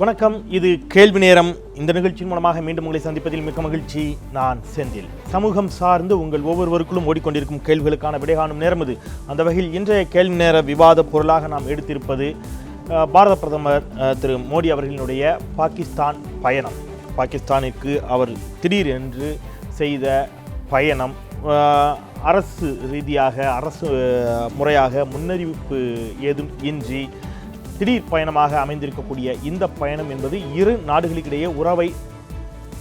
வணக்கம். இது கேள்வி நேரம். இந்த நிகழ்ச்சியின் மூலமாக மீண்டும் உங்களை சந்திப்பதில் மிக்க மகிழ்ச்சி. நான் செந்தில். சமூகம் சார்ந்து உங்கள் ஒவ்வொருவருக்குள்ளும் ஓடிக்கொண்டிருக்கும் கேள்விகளுக்கான விடை காணும் நேரம் இது. அந்த வகையில் இன்றைய கேள்வி நேர விவாத பொருளாக நாம் எடுத்திருப்பது பாரத பிரதமர் திரு மோடி அவர்களினுடைய பாகிஸ்தான் பயணம். பாகிஸ்தானிற்கு அவர் திடீர் என்று செய்த பயணம் அரசு ரீதியாக அரசு முறையாக முன்னறிவிப்பு ஏதும் இன்றி திடீர் பயணமாக அமைந்திருக்கக்கூடிய இந்த பயணம் என்பது இரு நாடுகளுக்கிடையே உறவை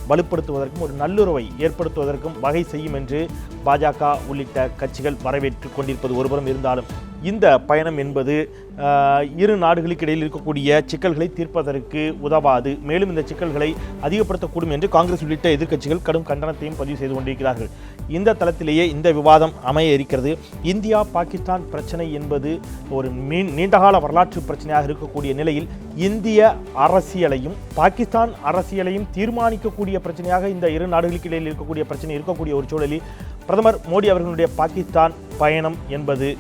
வலுப்படுத்துவதற்கும் ஒரு நல்லுறவை ஏற்படுத்துவதற்கும் வகை செய்யும் என்று பாஜக உள்ளிட்ட கட்சிகள் வரவேற்று கொண்டிருப்பது ஒருபுறம் இருந்தாலும் இந்த பயணம் என்பது இரு நாடுகளுக்கு இடையில் இருக்கக்கூடிய சிக்கல்களை தீர்ப்பதற்கு உதவாது. மேலும் இந்த சிக்கல்களை அதிகப்படுத்தக்கூடும் என்று காங்கிரஸ் உள்ளிட்ட எதிர்க்கட்சிகள் கடும் கண்டனத்தையும் பதிவு செய்து கொண்டிருக்கிறார்கள். இந்த தளத்திலேயே இந்த விவாதம் அமைய இருக்கிறது. இந்தியா பாகிஸ்தான் பிரச்சனை என்பது ஒரு மீ- நீண்டகால வரலாற்று பிரச்சனையாக இருக்கக்கூடிய நிலையில் இந்திய அரசியலையும் பாகிஸ்தான் அரசியலையும் தீர்மானிக்கக்கூடிய பிரச்சனையாக இந்த இரு நாடுகளுக்கு இடையில் இருக்கக்கூடிய பிரச்சனை இருக்கக்கூடிய ஒரு சூழலில் பிரதமர் மோடி அவர்களுடைய பாகிஸ்தான் பயணம் என்பது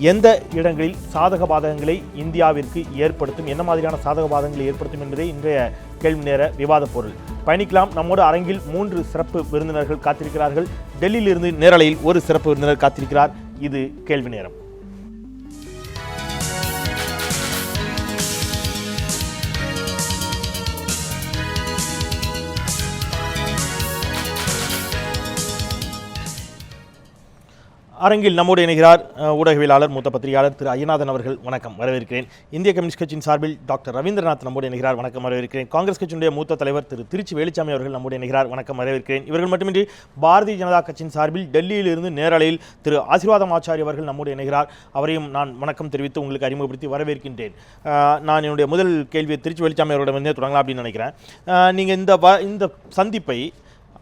எந்த இடங்களில் சாதக பாதகங்களை இந்தியாவிற்கு ஏற்படுத்தும் என்ன மாதிரியான சாதக பாதகங்களை ஏற்படுத்தும் என்பதே இன்றைய கேள்வி நேர விவாத பொருள். பயணிக்கலாம். நம்மோடு அரங்கில் மூன்று சிறப்பு விருந்தினர்கள் காத்திருக்கிறார்கள். டெல்லியிலிருந்து நேரலையில் ஒரு சிறப்பு விருந்தினர் காத்திருக்கிறார். இது கேள்வி நேரம். அரங்கில் நம்மோடு இணைகிறார் ஊடகவியலாளர் மூத்த பத்திரிகையாளர் திரு. ஐயநாதன் அவர்கள். வணக்கம். வரவேற்கிறேன். இந்திய கம்யூனிஸ்ட் கட்சியின் சார்பில் டாக்டர் ரவீந்திரநாத் நம்மோடு இணைகிறார். வணக்கம். வரவேற்கிறேன். காங்கிரஸ் கட்சியினுடைய மூத்த தலைவர் திரு. திருச்சி வேலுச்சாமி அவர்கள் நம்மோடு இணைகிறார். வணக்கம். வரவேற்கிறேன். இவர்கள் மட்டுமின்றி பாரதிய ஜனதா கட்சியின் சார்பில் டெல்லியிலிருந்து நேரலையில் திரு. ஆசீர்வாதம் ஆச்சாரி அவர்கள் நம்மோடு இணைகிறார். அவரையும் நான் வணக்கம் தெரிவித்து உங்களுக்கு அறிமுகப்படுத்தி வரவேற்கின்றேன். நான் என்னுடைய முதல் கேள்வியை திருச்சி வேலுச்சாமி அவர்களிடமிருந்தே தொடங்கலாம் அப்படின்னு நினைக்கிறேன். நீங்கள் இந்த வ- இந்த சந்திப்பை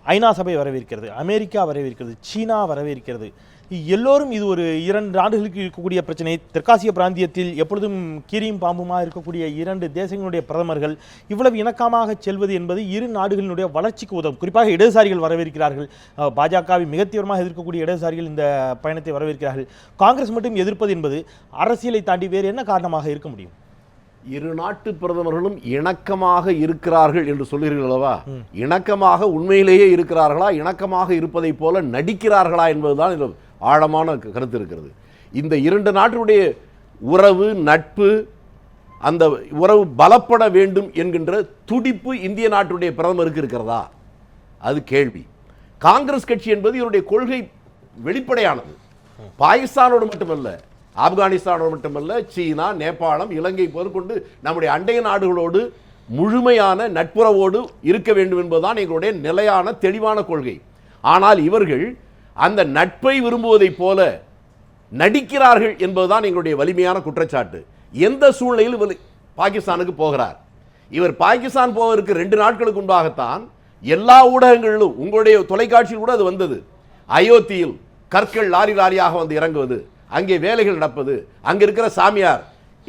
ஐநா சபை வரவேற்கிறது அமெரிக்கா வரவேற்கிறது சீனா வரவேற்கிறது. எல்லோரும் இது ஒரு இரண்டு நாடுகளுக்கு இருக்கக்கூடிய பிரச்சனை. தெற்காசிய பிராந்தியத்தில் எப்பொழுதும் கீரியும் பாம்புமா இருக்கக்கூடிய இரண்டு தேசங்களுடைய பிரதமர்கள் இவ்வளவு இணக்கமாக செல்வது என்பது இரு நாடுகளினுடைய வளர்ச்சிக்கு உதவும். குறிப்பாக இடதுசாரிகள் வரவேற்கிறார்கள். பாஜகவை மிக தீவிரமாக எதிர்க்கக்கூடிய இடதுசாரிகள் இந்த பயணத்தை வரவேற்கிறார்கள். காங்கிரஸ் மட்டும் எதிர்ப்பது என்பது அரசியலை தாண்டி வேறு என்ன காரணமாக இருக்க முடியும்? இரு நாட்டு பிரதமர்களும் இணக்கமாக இருக்கிறார்கள் என்று சொல்கிறீர்கள் அல்லவா? இணக்கமாக உண்மையிலேயே இருக்கிறார்களா? இணக்கமாக இருப்பதைப் போல நடிக்கிறார்களா என்பதுதான் ஆழமான கருத்து இருக்கிறது. இந்த இரண்டு நாட்டினுடைய உறவு நட்பு அந்த உறவு பலப்பட வேண்டும் என்கின்ற துடிப்பு இந்திய நாட்டுடைய பிரதமருக்கு இருக்கிறதா? அது கேள்வி. காங்கிரஸ் கட்சி என்பது இவருடைய கொள்கை வெளிப்படையானது. பாகிஸ்தானோடு மட்டுமல்ல ஆப்கானிஸ்தானோடு மட்டுமல்ல சீனா நேபாளம் இலங்கை முதற்கொண்டு நம்முடைய அண்டைய நாடுகளோடு முழுமையான நட்புறவோடு இருக்க வேண்டும் என்பதுதான் எங்களுடைய நிலையான தெளிவான கொள்கை. ஆனால் இவர்கள் அந்த நட்பை விரும்புவதைப் போல நடிக்கிறார்கள் என்பதுதான் எங்களுடைய வலிமையான குற்றச்சாட்டு. எந்த சூழ்நிலையில் இவர் பாகிஸ்தானுக்கு போகிறார்? இவர் பாகிஸ்தான் போவதற்கு ரெண்டு நாட்களுக்கு முன்பாகத்தான் எல்லா ஊடகங்களிலும் உங்களுடைய தொலைக்காட்சியில் கூட அது வந்தது. அயோத்தியில் கற்கள் லாரி லாரியாக வந்து இறங்குவது அங்கே வேலைகள் நடப்பது அங்கே இருக்கிற சாமியார்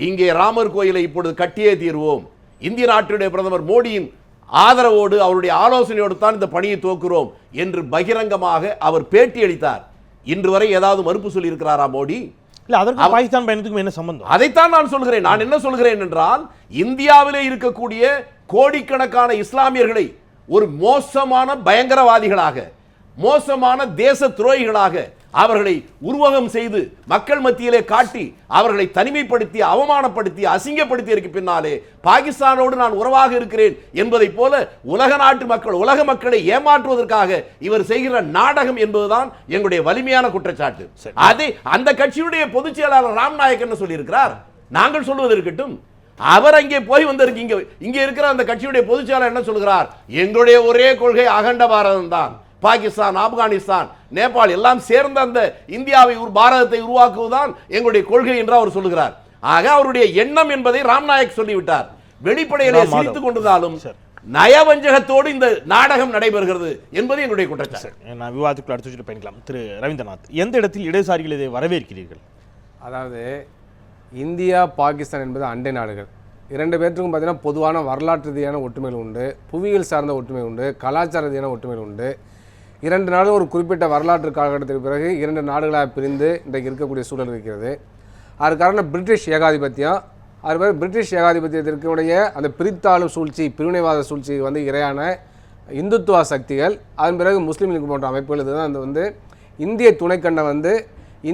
இங்கே ராமர் கோயிலை இப்பொழுது கட்டியே தீர்வோம். இந்திய நாட்டுடைய பிரதமர் மோடியின் ஆதரவோடு அவருடைய ஆலோசனையோடு தான் இந்த பணியை துவக்குறோம் என்று பகிரங்கமாக அவர் பேட்டி அளித்தார் இன்று வரை ஏதாவது மறுப்பு சொல்லியிருக்கிறாரா மோடி? இல்ல அதற்கு பாகிஸ்தான் பயணத்துக்கும் என்ன சம்பந்தம்? அதைத்தான் நான் சொல்கிறேன் நான் என்ன சொல்கிறேன் என்றால் இந்தியாவிலே இருக்கக்கூடிய கோடிக்கணக்கான இஸ்லாமியர்களை ஒரு மோசமான பயங்கரவாதிகளாக மோசமான தேச துரோகிகளாக அவர்களை உருவகம் செய்து மக்கள் மத்தியிலே காட்டி அவர்களை தனிமைப்படுத்தி அவமானப்படுத்தி அசிங்கப்படுத்தி இருக்கு பின்னாலே பாகிஸ்தானோடு நான் உறவாக இருக்கிறேன் என்பதைப் போல உலக நாட்டு மக்கள் உலக மக்களை ஏமாற்றுவதற்காக இவர் செய்கிற நாடகம் என்பதுதான் எங்களுடைய வலிமையான குற்றச்சாட்டு. அதே அந்த கட்சியுடைய பொதுச் செயலாளர் ராம்நாயக் என்ன சொல்லியிருக்கிறார். நாங்கள் சொல்வது இருக்கட்டும். அவர் அங்கே போய் வந்திருக்கு. இங்க இங்க இருக்கிற அந்த கட்சியுடைய பொதுச் செயலாளர் என்ன சொல்கிறார்? எங்களுடைய ஒரே கொள்கை அகண்ட பாரதம் தான் பாகிஸ்தான் ஆப்கானிஸ்தான் நேபாள் எல்லாம் சேர்ந்த அந்த இந்தியாவை ஒரு பாரதத்தை உருவாக்குவதுதான் எங்களுடைய கொள்கை என்று அவர் சொல்லுகிறார். ஆக அவருடைய எண்ணம் என்பதை ராம்நாயக் சொல்லிவிட்டார். வெளிப்படையிலே. சிரித்துக் கொண்டதாலும் சரி. நயவஞ்சகத்தோடு இந்த நாடகம் நடைபெறுகிறது என்பது எங்களுடைய குற்றச்சாட்டு. சரி நான் விவாதத்துக்குள்ள அடுத்து வச்சுட்டு பயணிக்கலாம். திரு ரவீந்திரநாத் எந்த இடத்தில் இடதுசாரிகள் இதை வரவேற்கிறீர்கள்? அதாவது இந்தியா பாகிஸ்தான் என்பது அண்டை நாடுகள். இரண்டு பேர்த்துக்கும் பார்த்தீங்கன்னா பொதுவான வரலாற்று ரீதியான ஒற்றுமைகள் உண்டு. புவியியல் சார்ந்த ஒற்றுமை உண்டு. கலாச்சார ரீதியான ஒற்றுமைகள் உண்டு. இரண்டு நாடும் ஒரு குறிப்பிட்ட வரலாற்று காலகட்டத்திற்கு பிறகு இரண்டு நாடுகளாக பிரிந்து இன்றைக்கு இருக்கக்கூடிய சூழல் இருக்கிறது. அது காரணம் பிரிட்டிஷ் ஏகாதிபத்தியம். அது மாதிரி பிரிட்டிஷ் ஏகாதிபத்தியத்திற்குடைய அந்த பிரித்தாளும் சூழ்ச்சி பிரிவினைவாத சூழ்ச்சி வந்து இரையான இந்துத்துவ சக்திகள். அதன் பிறகு முஸ்லீம் லீக் போன்ற அமைப்புகள் இதுதான் அந்த வந்து இந்திய துணைக்கண்டம் வந்து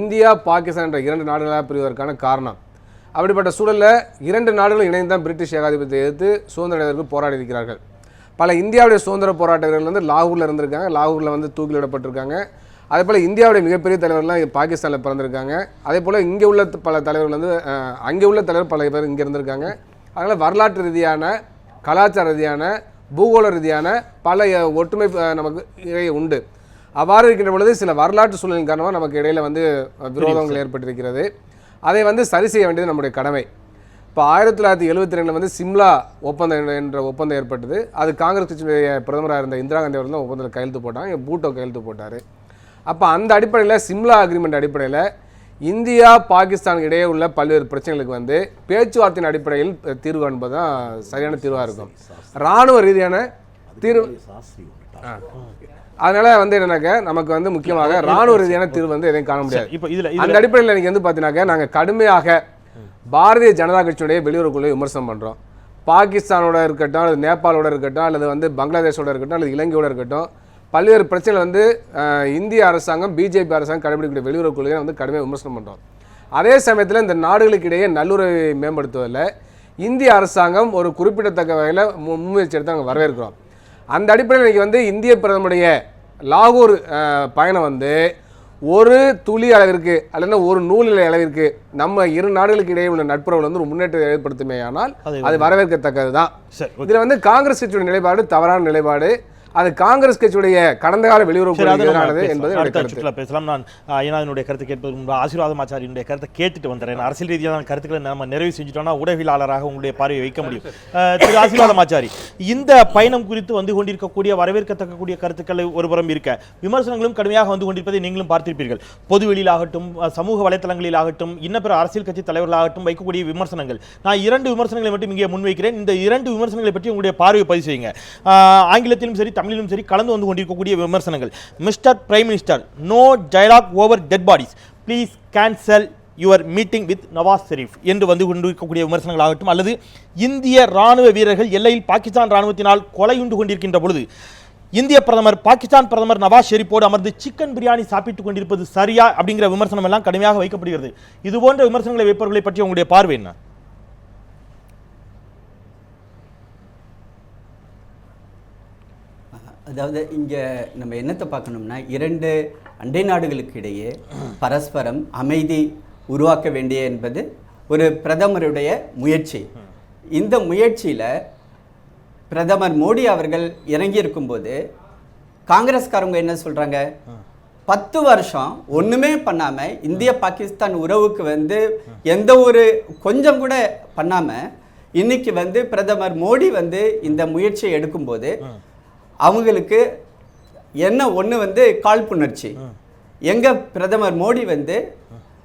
இந்தியா பாகிஸ்தான் என்ற இரண்டு நாடுகளாக பிரிவதற்கான காரணம். அப்படிப்பட்ட சூழலில் இரண்டு நாடுகளும் இணைந்து தான் பிரிட்டிஷ் ஏகாதிபத்தியத்தை எதிர்த்து சுதந்திர போராடி இருக்கிறார்கள். பல இந்தியாவுடைய சுதந்திர போராட்ட வீரர்கள் வந்து லாகூரில் இருந்திருக்காங்க. லாகூரில் வந்து தூக்கிலிடப்பட்டிருக்காங்க. அதே போல் இந்தியாவுடைய மிகப்பெரிய தலைவர்லாம் பாகிஸ்தானில் பிறந்திருக்காங்க. அதே போல் இங்கே உள்ள பல தலைவர்கள் வந்து அங்கே உள்ள தலைவர் பல பேர் இங்கே இருந்திருக்காங்க. அதனால் வரலாற்று ரீதியான கலாச்சார ரீதியான பூகோள ரீதியான பல ஒற்றுமை நமக்கு இடையே உண்டு. அவ்வாறு இருக்கின்ற பொழுது சில வரலாற்று சூழலின் காரணமாக நமக்கு இடையில வந்து விரோதங்கள் ஏற்பட்டிருக்கிறது. அதை வந்து சரி செய்ய வேண்டியது நம்முடைய கடமை. இப்போ ஆயிரத்தி தொள்ளாயிரத்தி எழுபத்தி ரெண்டில் வந்து சிம்லா ஒப்பந்தம் என்ற ஒப்பந்தம் ஏற்பட்டது. அது காங்கிரஸ் கட்சியுடைய பிரதமராக இருந்த இந்திரா காந்தி அவர்கள் தான் ஒப்பந்தத்தில் கையெழுத்து போட்டாங்க. பூட்டோ கையெழுத்து போட்டார். அப்போ அந்த அடிப்படையில் சிம்லா அக்ரிமெண்ட் அடிப்படையில் இந்தியா பாகிஸ்தான் இடையே உள்ள பல்வேறு பிரச்சனைகளுக்கு வந்து பேச்சுவார்த்தையின் அடிப்படையில் தீர்வு காண்பது தான் சரியான தீர்வாக இருக்கும். இராணுவ ரீதியான தீர்வு அதனால வந்து என்னன்னாக்க நமக்கு வந்து முக்கியமாக இராணுவ ரீதியான தீர்வு வந்து எதையும் காண முடியாது. இப்போ இதுல அந்த அடிப்படையில் நீங்கள் வந்து பார்த்தீங்கன்னாக்க நாங்கள் கடுமையாக பாரதிய ஜனதா கட்சியுடைய வெளியுறவு கொள்கையை விமர்சனம் பண்ணுறோம் பாகிஸ்தானோட இருக்கட்டும் அல்லது நேபாளோட இருக்கட்டும் அல்லது வந்து பங்களாதேஷோட இருக்கட்டும் அல்லது இலங்கையோட இருக்கட்டும் பல்வேறு பிரச்சனை வந்து இந்திய அரசாங்கம் பிஜேபி அரசாங்கம் கடைபிடிக்கக்கூடிய வெளியுறவு கொள்கையை வந்து கடுமையாக விமர்சனம் பண்ணுறோம் அதே சமயத்தில் இந்த நாடுகளுக்கு இடையே நல்லுறவை மேம்படுத்துவதில் இந்திய அரசாங்கம் ஒரு குறிப்பிடத்தக்க வகையில் மு- முன்முயற்சி எடுத்து நாங்கள் வரவேற்கிறோம். அந்த அடிப்படையில் இன்றைக்கி வந்து இந்திய பிரதமருடைய லாகூர் பயணம் வந்து ஒரு துளி அளவிற்கு அல்லது ஒரு நூலில் அளவிற்கு நம்ம இரு நாடுகளுக்கு இடையே உள்ள நட்புறவுல வந்து ஒரு முன்னேற்றத்தை ஏற்படுத்துமே ஆனால் அது வரவேற்கத்தக்கது தான். இதுல வந்து காங்கிரஸ் கட்சியுடைய நிலைப்பாடு தவறான நிலைப்பாடு. அது காங்கிரஸ் கட்சியுடைய கடந்த கால வெளியுறவு. என்பது என்னுடைய அடுத்த சுற்றுலா பேசலாம். நான் ஆ, ஏனாதினுடைய கருத்து கேட்பது முன்பு ஆசீர்வாதம் ஆச்சாரியனுடைய கருத்தை கேட்டுட்டு வந்துடுறேன். அரசியல் ரீதியான கருத்துக்களை நம்ம நிறைவு செஞ்சுட்டோம்னா ஊடகவியலாளராக உங்களுடைய பார்வையை வைக்க முடியும். திரு ஆசீர்வாதம் ஆச்சாரி இந்த பயணம் குறித்து வந்து கொண்டிருக்கக்கூடிய வரவேற்கத்தக்க கூடிய கருத்துக்கள் ஒருபுறம் இருக்க விமர்சனங்களும் கடுமையாக வந்து கொண்டிருப்பதை நீங்களும் பார்த்திருப்பீர்கள். பொதுவெளியிலாகட்டும் சமூக வலைத்தளங்களிலாகட்டும் இன்ன பிற அரசியல் கட்சி தலைவர்களாகட்டும் வைக்கக்கூடிய விமர்சனங்கள். நான் இரண்டு விமர்சனங்களை மட்டும் இங்கே முன்வைக்கிறேன். இந்த இரண்டு விமர்சனங்களை பற்றி உங்களுடைய பார்வையை பதிவு செய்யுங்க. ஆங்கிலத்திலும் சரி தமிழிலும் சரி கலந்து வந்து கொண்டிருக்கக்கூடிய விமர்சனங்கள். Mister prime minister no dialogue over dead bodies please cancel your meeting with Nawaz Sharif என்று வந்து கொண்டிருக்கக்கூடிய விமர்சனங்களாகட்டும் அல்லது இந்திய ராணுவ வீரர்கள் எல்லையில் பாகிஸ்தான் ராணுவத்தினால் கொலையுண்டு கொண்டிருக்கின்ற பொழுது இந்திய பிரதமர் பாகிஸ்தான் பிரதமர் நவாஸ் ஷெரீப்போடு அமர்ந்து சிக்கன் பிரியாணி சாப்பிட்டுக் கொண்டிருப்பது சரியா அப்படிங்கிற விமர்சனம் எல்லாம் கடுமையாக வைக்கப்படுகிறது. இது போன்ற விமர்சனங்களை வைப்பவர்களை பற்றி உங்களுடைய பார்வை என்ன? அதாவது இங்கே நம்ம என்னத்தை பார்க்கணும்னா இரண்டு அண்டை நாடுகளுக்கு இடையே பரஸ்பரம் அமைதி உருவாக்க வேண்டிய என்பது ஒரு பிரதமருடைய முயற்சி. இந்த முயற்சியில் பிரதமர் மோடி அவர்கள் இறங்கி இருக்கும்போது காங்கிரஸ்காரங்க என்ன சொல்கிறாங்க பத்து வருஷம் ஒன்றுமே பண்ணாமல் இந்திய பாகிஸ்தான் உறவுக்கு வந்து எந்த ஒரு கொஞ்சம் கூட பண்ணாமல் இன்னைக்கு வந்து பிரதமர் மோடி வந்து இந்த முயற்சியை எடுக்கும்போது அவங்களுக்கு என்ன ஒண்ணு வந்து காழ்ப்புணர்ச்சி. எங்க பிரதமர் மோடி வந்து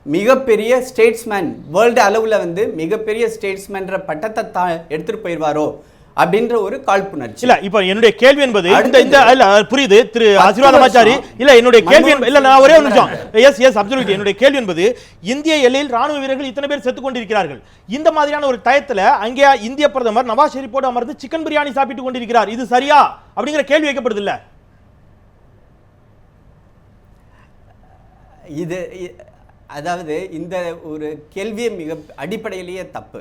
மிகப்பெரிய ஸ்டேட்ஸ்மேன் வேர்ல்டு அளவுல வந்து மிகப்பெரிய ஸ்டேட்ஸ்மேன்ற பட்டத்தை தா எடுத்துட்டு போயிடுவாரோ? அப்படின்ற ஒரு காழ்ப்புணர்ச்சி. இல்ல இப்ப என்னுடைய கேள்வி என்பது இந்த. இந்த இல்ல புரியுது. திரு ஆசீர்வாதமாச்சாரி இல்ல என்னுடைய கேள்வி இல்ல நான் ஒரே ஒரு நிமிஷம். எஸ் எஸ் அப்சல்யூட் என்னுடைய கேள்வி என்பது இந்திய எல்லையில் ராணுவ வீரர்கள் இத்தனை பேர் செத்துக் கொண்டிருக்கிறார்கள். இந்த மாதிரியான ஒரு டயத்துல அங்கே இந்திய பிரதமர் நவாஸ் ஷெரீப்போடு அமர்ந்து சிக்கன் பிரியாணி சாப்பிட்டு கொண்டிருக்கிறார். இது சரியா? அப்படிங்கிற கேள்வி வைக்கப்படுது இல்ல. இது அதாவது இந்த ஒரு கேள்வியே மிக அடிப்படையிலேயே தப்பு.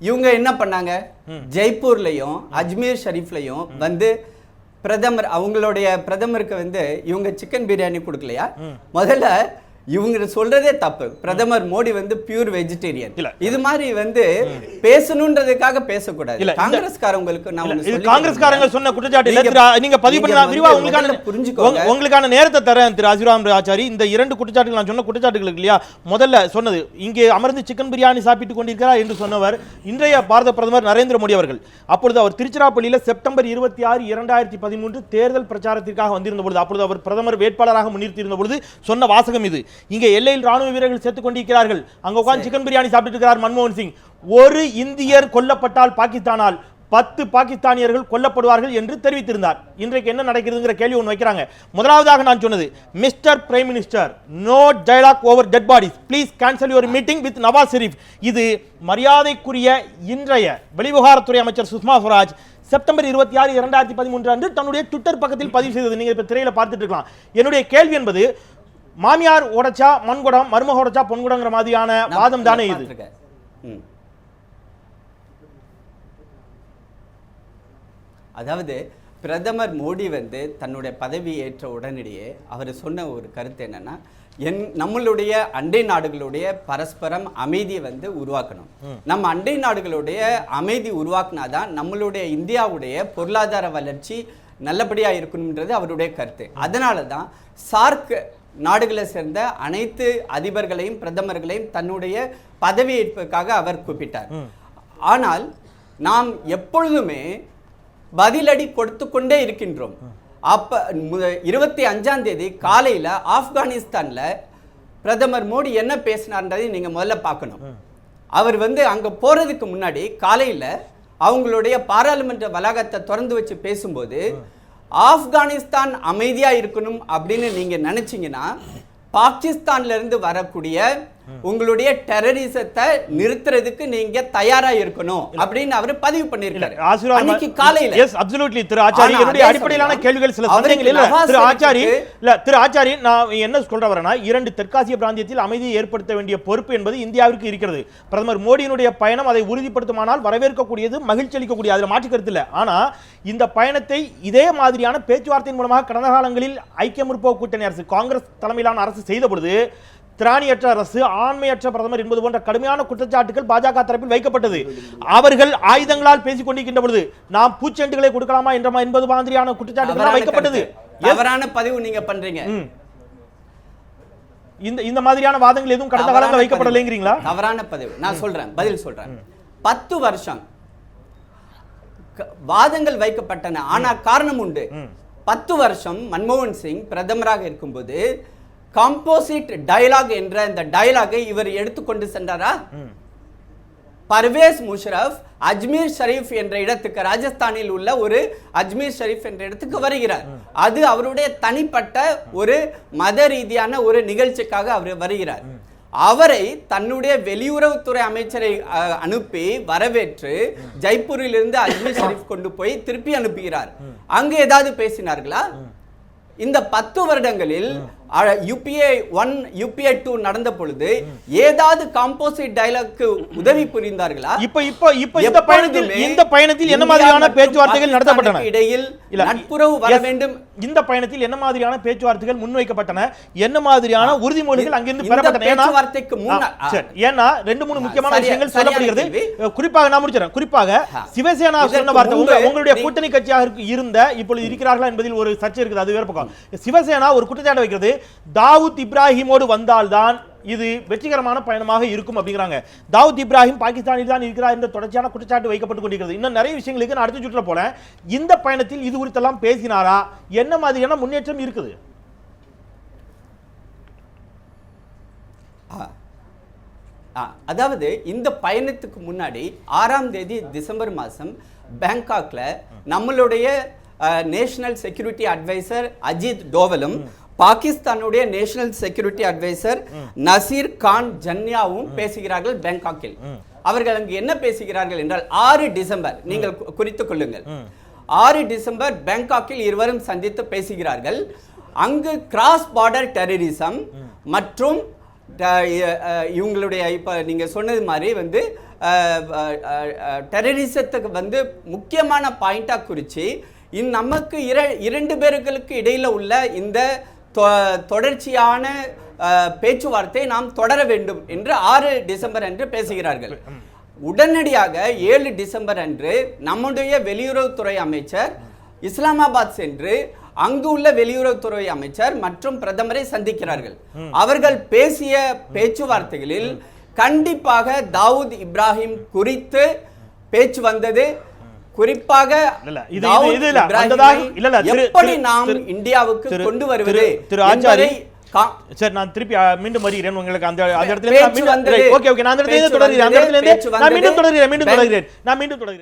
இவங்க என்ன பண்ணாங்க? ஜெய்ப்பூர்லயும் அஜ்மீர் ஷரீஃப்லயும் வந்து பிரதமர் அவங்களுடைய பிரதமருக்கு வந்து இவங்க சிக்கன் பிரியாணி கொடுக்கலையா? முதல்ல இவங்க சொல்றதே தப்பு. பிரதமர் மோடி வந்து பியூர் வெஜிடேரியன் இல்ல. இது மாதிரி வந்து பேசணுன்றதுக்காக பேசக்கூடாது. இல்ல, காங்கிரஸ்காரங்களுக்கு நான் காங்கிரஸ்காரங்க. சொன்ன குற்றச்சாட்டு நீங்க- பதிவு நீங்க பண்ண வந்து விரிவா உங்களுக்கான புரிஞ்சுக்கோங்க. உங்க- உங்களுக்கான நேரத்தை தரேன் திரு அசிராம் ஆச்சாரி இந்த இரண்டு குற்றச்சாட்டுகள் நான் சொன்ன குற்றச்சாட்டுகள் இல்லையா? முதல்ல சொன்னது இங்கே அமர்ந்து சிக்கன் பிரியாணி சாப்பிட்டுக் கொண்டிருக்கிறார் என்று சொன்னவர் இன்றைய பாரத பிரதமர் நரேந்திர மோடி அவர்கள். அப்பொழுது அவர் திருச்சிராப்பள்ளியில் செப்டம்பர் இருபத்தி ஆறு இரண்டாயிரத்தி பதிமூன்று தேர்தல் பிரச்சாரத்திற்காக வந்திருந்த பொழுது அப்பொழுது அவர் பிரதமர் வேட்பாளராக முன்னிறுத்தியிருந்த பொழுது சொன்ன வாசகம் இது. இங்கே எல்லையில் ராணுவ வீரர்கள் செத்துக் கொண்டிருக்கிறார்கள். அங்க உட்கார்ந்து சிக்கன் பிரியாணி சாப்பிட்டு இருக்கிறார் மன்மோகன் சிங். ஒரு இந்தியர் கொல்லப்பட்டால் பாகிஸ்தானால் பத்து பாகிஸ்தானியர்கள் கொல்லப்படுவார்கள் என்று தெரிவித்திருந்தார். இன்றைக்கு என்ன நடக்கிறதுங்கிற கேள்வி ஒன்று வைக்கிறாங்க. முதலாவதாக நான் சொன்னது mister prime minister no dialogue over dead bodies please cancel your meeting with Nawaz Sharif இது மரியாதைக்குரிய இன்றைய வெளிவிவகாரத்துறை அமைச்சர் சுஷ்மா ஸ்வராஜ் செப்டம்பர் இருபத்தி ஆறு இரண்டாயிரத்தி பதிமூன்று அன்று தன்னுடைய ட்விட்டர் பக்கத்தில் பதிவு செய்தது. நீங்க இப்ப திரையில பார்த்துட்டு இருக்கலாம். என்னுடைய கேள்வி என்பது மாமியார் உடைச்சா மண்குடம் மருமக உடைச்சா பொன்குடங்கிற மாதிரியான வாதம் தானே இது. அதாவது பிரதமர் மோடி வந்து தன்னுடைய பதவி ஏற்ற உடனடியே அவர் சொன்ன ஒரு கருத்து என்னன்னா என் நம்மளுடைய அண்டை நாடுகளுடைய பரஸ்பரம் அமைதியை வந்து உருவாக்கணும். நம்ம அண்டை நாடுகளுடைய அமைதி உருவாக்குனாதான் நம்மளுடைய இந்தியாவுடைய பொருளாதார வளர்ச்சி நல்லபடியா இருக்கணும்ன்றது அவருடைய கருத்து. அதனால தான் சார்க் நாடுகளை சேர்ந்த அனைத்து அதிபர்களையும் பிரதமர்களையும் தன்னுடைய பதவியேற்புக்காக அவர் கூப்பிட்டார். ஆனால் நாம் எப்பொழுதுமே பதிலடி கொடுத்து கொண்டே இருக்கின்றோம் அப்ப இருபத்தி அஞ்சாம் தேதி காலையில ஆப்கானிஸ்தான்ல பிரதமர் மோடி என்ன பேசினார்ன்றதை நீங்க முதல்ல பார்க்கணும். அவர் வந்து அங்க போறதுக்கு முன்னாடி காலையில அவங்களுடைய பாராளுமன்ற வளாகத்தை திறந்து வச்சு பேசும்போது ஆப்கானிஸ்தான் அமைதியாக இருக்கணும் அப்படின்னு நீங்கள் நினச்சிங்கன்னா பாகிஸ்தான்லேருந்து வரக்கூடிய உங்களுடைய டெரரிசத்தை நிறுத்துறதுக்கு நீங்க தயாரா இருக்கணும் அப்படின்னு அவர் பதிவு பண்ணிருக்காரு அன்னைக்கு காலையில. எஸ் அப்சல்யூட்லி திரு ஆச்சாரி. என்னுடைய அடிப்படையிலான கேள்விகள் சில சந்தேகங்கள் இல்ல. திரு ஆச்சாரி இல்ல திரு ஆச்சாரி நான் என்ன சொல்ற வரேன்னா இரண்டு தெற்காசிய பிராந்தியத்தில் அமைதியை ஏற்படுத்த வேண்டிய பொறுப்பு என்பது இந்தியாவிற்கு இருக்கிறது. பிரதமர் மோடியினுடைய பயணம் அதை உறுதிப்படுத்துமானால் வரவேற்கக்கூடியது மகிழ்ச்சி அளிக்கக்கூடிய அதில் மாற்று கருத்து இல்லை. ஆனா இந்த பயணத்தை இதே மாதிரியான பேச்சுவார்த்தையின் மூலமாக கடந்த காலங்களில் ஐக்கிய முற்போக்கு கூட்டணி அரசு காங்கிரஸ் தலைமையிலான அரசு செய்த பொழுது திராணியற்ற அரசு ஆண்மையற்ற பிரதமர் என்பது போன்ற கடுமையான குற்றச்சாட்டுகள் பாஜக தரப்பில் வைக்கப்பட்டது. அவர்கள் ஆயுதங்களால் பேசிக் கொண்டிருக்கின்ற பொழுது நாம் பூச்செண்டுகளை கொடுக்கலாமா என்ற மா- என்பது மாதிரியான குற்றச்சாட்டுகள் வைக்கப்பட்டது. தவறான பதிவு நீங்க பண்றீங்க. இந்த இந்த மாதிரியான வாதங்கள் எதுவும் கடந்த காலங்களில் வைக்கப்படலைங்கிறீங்களா. தவறான பதிவு. நான் சொல்றேன் பதில் சொல்றேன். பத்து வருஷம் வாதங்கள் வைக்கப்பட்டன. ஆனா காரணம் உண்டு. பத்து வருஷம் மன்மோகன் சிங் பிரதமராக இருக்கும்போது காம்போசிட் டயலாக் என்ற இந்த டயலாகை இவர் எடுத்துக்கொண்டு சென்றாரா? பர்வேஸ் முஷரஃப் அஜ்மீர் ஷரீஃப் என்ற இடத்துக்கு ராஜஸ்தானில் உள்ள ஒரு அஜ்மீர் ஷரீஃப் என்ற இடத்துக்கு வருகிறார். அது அவருடைய தனிப்பட்ட ஒரு மத ரீதியான ஒரு நிகழ்ச்சிக்காக அவர் வருகிறார். அவரை தன்னுடைய வெளியுறவுத்துறை அமைச்சரை அனுப்பி வரவேற்று ஜெய்ப்பூரிலிருந்து அஜ்மீர் ஷரீஃப் கொண்டு போய் திருப்பி அனுப்புகிறார். அங்கு ஏதாவது பேசினார்களா? இந்த பத்து வருடங்களில் யூபிஏ ஒன் யூபிஏ டூ நடந்த பொழுது ஏதாவது காம்போசிட் டயலாக்கு உதவி புரிந்தார்களா? இப்ப இப்ப இப்ப இந்த பயணத்தில் இந்த பயணத்தில் என்ன மாதிரியான பேச்சுவார்த்தைகள் நடத்தப்பட்டன? இடையில் நட்புறவு வர. வேண்டும். இந்த பயணத்தில் என்ன மாதிரியான பேச்சுவார்த்தைகள் முன்வைக்கப்பட்டன? என்ன மாதிரியான உறுதிமொழிகள் அங்கிருந்து பெறப்பட்டன? பேச்சுவார்த்தைக்கு முன்ன- ஆ, சரி. ஏன்னா ரெண்டு மூணு முக்கியமான விஷயங்கள் சொல்லப்படுகிறது. குறிப்பாக நான் முடிச்சிடறேன் குறிப்பாக. சிவசேனா சொன்ன வார்த்தை. உங்களுடைய கூட்டணி கட்சியாக இருந்த இப்பொழுது இருக்கிறார்களா என்பதில் ஒரு சர்ச்சை இருக்குது. அது வேற பக்கம் சிவசேனா ஒரு குற்றச்சாட்டு வைக்கிறது. தாவூத் இப்ராஹிமோடு வந்தால்தான் இது வெற்றிகரமான பயணமாக இருக்கும் அப்படிங்கிறாங்க. தாவூத் இப்ராஹிம் பாகிஸ்தானில் தான் இருக்கிறார் என்ற தொடர்ச்சியான குற்றச்சாட்டு வைக்கப்பட்டு கொண்டிருக்கிறது. இன்னும் நிறைய விஷயங்களுக்கு நான் அடுத்த சுற்றுல போனேன் இந்த பயணத்தில் இது குறித்தெல்லாம் பேசினாரா? என்ன மாதிரியான முன்னேற்றம் இருக்குது? அதாவது இந்த பயணத்துக்கு முன்னாடி ஆறாம் தேதி டிசம்பர் மாதம் பேங்காக்ல நம்மளுடைய நேஷனல் செக்யூரிட்டி அட்வைசர் அஜித் டோவலும் பாகிஸ்தானுடைய national security adviser Naseer Khan ஜன்யாவும் பேசுகிறார்கள் பேங்காக்கில். அவர்கள் அங்கு என்ன பேசுகிறார்கள் என்றால் ஆறு டிசம்பர் நீங்கள் குறித்துக் கொள்ளுங்கள். ஆறு டிசம்பர் பேங்காக்கில் இருவரும் சந்தித்து பேசுகிறார்கள். அங்கு கிராஸ் பார்டர் டெரரிசம் மற்றும் இவங்களுடைய இப்போ நீங்கள் சொன்னது மாதிரி வந்து டெரரிசத்துக்கு வந்து முக்கியமான பாயிண்டாக குறித்து இந் நமக்கு இர இரண்டு பேர்களுக்கு இடையில் உள்ள இந்த தொடர்ச்சியான பேச்சுவார்த்தை நாம் தொடர வேண்டும் என்று ஆறு டிசம்பர் அன்று பேசுகிறார்கள். உடனடியாக ஏழு டிசம்பர் அன்று நம்முடைய வெளியுறவுத்துறை அமைச்சர் இஸ்லாமாபாத் சென்று அங்கு உள்ள வெளியுறவுத்துறை அமைச்சர் மற்றும் பிரதமரை சந்திக்கிறார்கள். அவர்கள் பேசிய பேச்சுவார்த்தைகளில் கண்டிப்பாக தாவூத் இப்ராஹிம் குறித்து பேச்சு வந்தது. குறிப்பாக இல்ல, இது- இல்ல, வந்ததாக- இல்ல, இல்ல, எப்படி நாம் இந்தியாவுக்கு கொண்டு வருவது திரு ஆச்சாரி. சரி நான் திருப்பி மீண்டும் வருகிறேன் உங்களுக்கு அந்த அந்த இடத்துல. Okay okay. நான் அந்த இடத்துல தொடர்கிறேன். அந்த இடத்துல நான் மீண்டும். தொடர்கிறேன் மீண்டும் தொடர்கிறேன். நான் மீண்டும் தொடர்கிறேன்.